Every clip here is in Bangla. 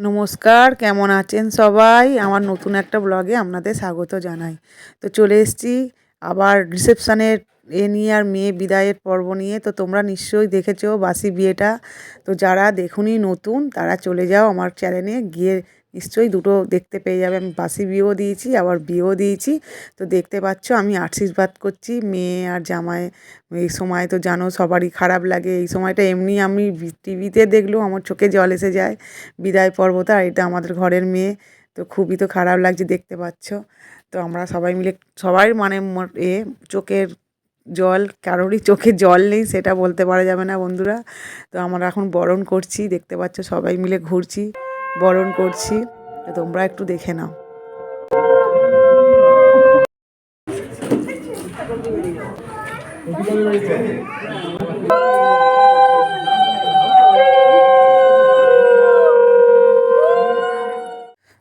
নমস্কার, কেমন আছেন সবাই? আমার নতুন একটা ব্লগে আপনাদের স্বাগত জানাই। তো চলে এসছি আবার রিসেপশানের এ নিয়ে আর মেয়ে বিদায়ের পর্ব নিয়ে। তো তোমরা নিশ্চয়ই দেখেছ বাসি বিয়েটা। তো যারা দেখুনি নতুন, তারা চলে যাও আমার চ্যানেলে গিয়ে নিশ্চয়ই দুটো দেখতে পেয়ে যাবে। আমি বাসি বিয়েও দিয়েছি, আবার বিয়েও দিয়েছি। তো দেখতে পাচ্ছ, আমি আশীর্বাদ করছি। মেয়ে আর জামাই, এই সময় তো জানো সবারই খারাপ লাগে। এই সময়টা এমনি আমি টিভিতে দেখলেও আমার চোখে জল এসে যায়। বিদায় পর্বটা আর এটা আমাদের ঘরের মেয়ে। তো খুবই তো খারাপ লাগছে দেখতে পাচ্ছ। তো আমরা সবাই মিলে, সবাই মানে এ চোখের জল, কারোরই চোখে জল নেই, সেটা বলতে পারা যাবে না বন্ধুরা। তো আমরা এখন বরণ করছি, দেখতে পাচ্ছ সবাই মিলে ঘুরছি। বরণ করছি তোমরা একটু দেখে নাও।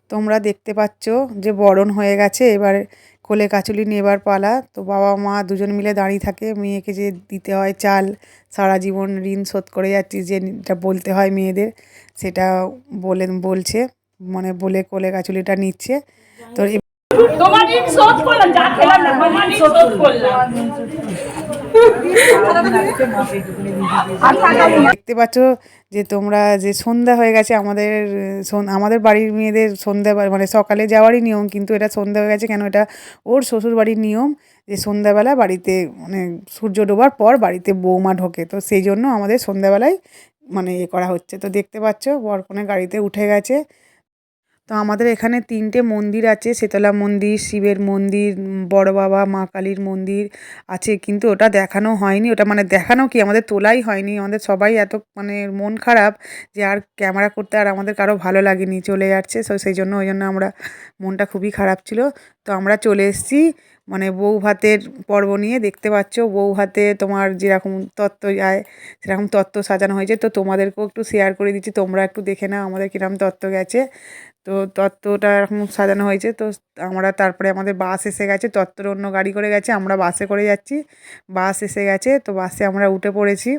তোমরা দেখতে পাচ্ছ যে বরণ হয়ে গেছে এবার কোলে কাচুলি নেবার পালা। তো বাবা মা দুজন মিলে দাঁড়িয়ে থাকে। মেয়েকে যে দিতে হয় চাল, সারা জীবন ঋণ শোধ করে যাচ্ছি যেটা বলতে হয় মেয়েদের, সেটা বলে, বলছে মানে বলে কোলে কাচুলিটা নিচ্ছে। তো তোমার ঋণ শোধ করলাম, যা খেলাম না, তোমার ঋণ শোধ করলাম। দেখতে পাচ্ছ যে তোমরা যে সন্ধ্যা হয়ে গেছে, আমাদের আমাদের বাড়ির মেয়েদের সন্ধ্যা মানে সকালে যাওয়ারই নিয়ম, কিন্তু এটা সন্ধ্যা হয়ে গেছে কেন? এটা ওর শ্বশুর বাড়ির নিয়ম যে সন্ধ্যাবেলা বাড়িতে মানে সূর্য ডোবার পর বাড়িতে বৌমা ঢোকে। তো সেই জন্য আমাদের সন্ধ্যাবেলায় মানে এ করা হচ্ছে। তো দেখতে পাচ্ছ বরকনে গাড়িতে উঠে গেছে। তো আমাদের এখানে তিনটে মন্দির আছে, শীতলা মন্দির, শিবের মন্দির, বড় বাবা, মা কালীর মন্দির আছে, কিন্তু ওটা দেখানো হয়নি। ওটা মানে দেখানো কি? আমাদের তোলাই হয়নি। আমাদের সবাই এত মানে মন খারাপ যে আর ক্যামেরা করতে আর আমাদের কারও ভালো লাগেনি, চলে যাচ্ছে। তো সেই জন্য ওই জন্য আমরা মনটা খুবই খারাপ ছিল। তো আমরা চলে এসেছি মানে বউ ভাতের পর্ব নিয়ে দেখতে পাচ্ছ। বউ ভাতে তোমার যেরকম তত্ত্ব যায়, সেরকম তত্ত্ব সাজানো হয়েছে। তো তোমাদেরকেও একটু শেয়ার করে দিচ্ছি, তোমরা একটু দেখে নাও আমাদের কীরকম তত্ত্ব গেছে। তো তত্ত্বটা এরকম সাজানো হয়েছে, তো আমরা তারপরে আমাদের বাস এসে গেছে। তত্ত্বর অন্য গাড়ি করে গেছে, আমরা বাসে করে যাচ্ছি। বাস এসে গেছে, তো বাসে আমরা উঠে পড়েছি।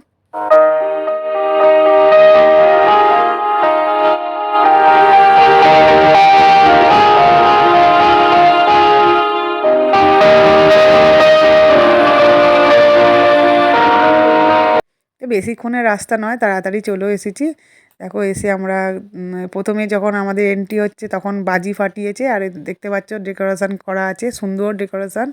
বেশিক্ষণের রাস্তা নয়, তাড়াতাড়ি চলেও এসেছি। দেখো, এসে আমরা প্রথমে যখন আমাদের এন্ট্রি হচ্ছে, তখন বাজি ফাটিয়েছে, আর দেখতে পাচ্ছ ডেকোরেশন করা আছে, সুন্দর ডেকোরেশন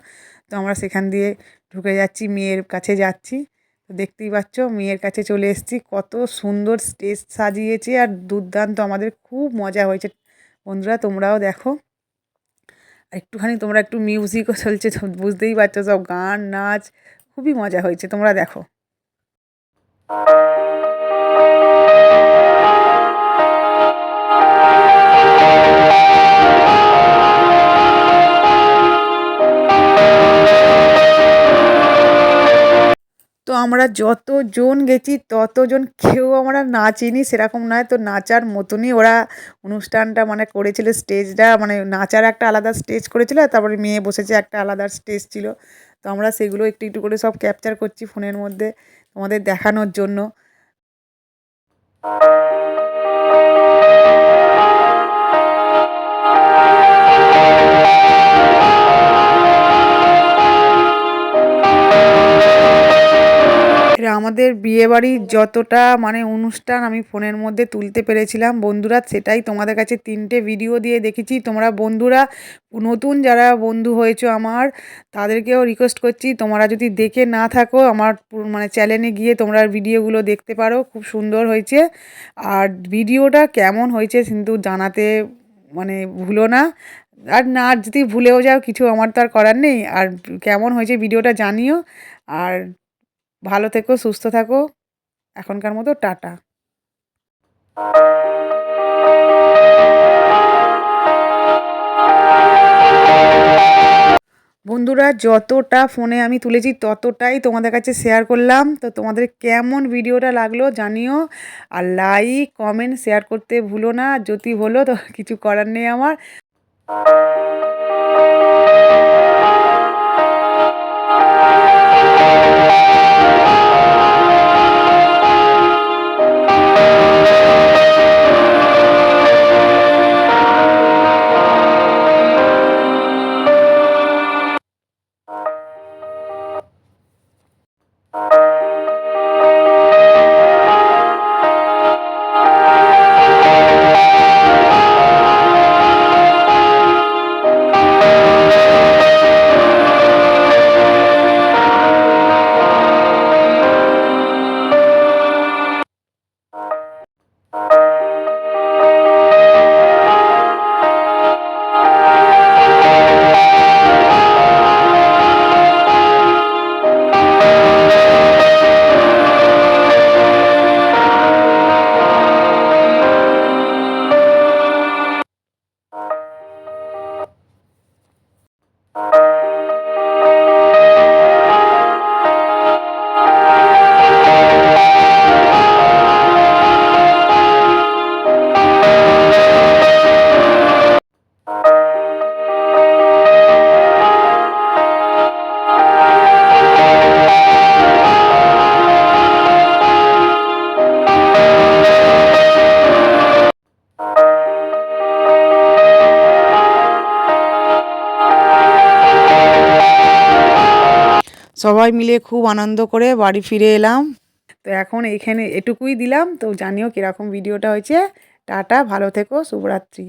তো আমরা সেখান দিয়ে ঢুকে যাচ্ছি, মেয়ের কাছে যাচ্ছি। তো দেখতেই পাচ্ছ, মেয়ের কাছে চলে এসেছি। কত সুন্দর স্টেজ সাজিয়েছে, আর দুর্দান্ত, আমাদের খুব মজা হয়েছে। বন্ধুরা, তোমরাও দেখো। আর একটুখানি তোমরা একটু মিউজিকও চলছে বুঝতেই পারছ, সব গান, নাচ, খুবই মজা হয়েছে। তোমরা দেখো। তো আমরা যতজন গেছি, ততজন কেউ আমরা নাচিনি সেরকম নয়। তো নাচার মতনই ওরা অনুষ্ঠানটা মানে করেছিল, স্টেজটা মানে নাচার একটা আলাদা স্টেজ করেছিল, তারপরে মেয়ে বসেছে, একটা আলাদা স্টেজ ছিল। তো আমরা সেগুলো একটু একটু করে সব ক্যাপচার করছি ফোনের মধ্যে তোমাদের দেখানোর জন্য। আমাদের বিয়েবাড়ির যতটা মানে অনুষ্ঠান আমি ফোনের মধ্যে তুলতে পেরেছিলাম, বন্ধুরা সেটাই তোমাদের কাছে তিনটে ভিডিও দিয়ে দেখেছি। তোমরা বন্ধুরা, নতুন যারা বন্ধু হয়েছো আমার, তাদেরকেও রিকোয়েস্ট করছি, তোমরা যদি দেখে না থাকো আমার মানে চ্যানেলে গিয়ে তোমরা ভিডিওগুলো দেখতে পারো, খুব সুন্দর হয়েছে। আর ভিডিওটা কেমন হয়েছে কিন্তু জানাতে মানে ভুলো না। আর না যদি ভুলেও যাও, কিছু আমার তো আর করার নেই। আর কেমন হয়েছে ভিডিওটা জানিও। আর ভালো থেকো, সুস্থ থাকো। এখনকার মতো টাটা। বন্ধুরা, যতটা ফোনে আমি তুলেছি ততটাই তোমাদের কাছে শেয়ার করলাম। তো তোমাদের কেমন ভিডিওটা লাগল জানিও। আর লাইক কমেন্ট শেয়ার করতে ভুলো না। যদি হলো তো কিছু করার নেই আমার। সবাই মিলে খুব আনন্দ করে বাড়ি ফিরে এলাম। তো এখন এইখানে এটুকুই দিলাম। তো জানিও কীরকম ভিডিওটা হয়েছে। টাটা, ভালো থেকো, শুভরাত্রি।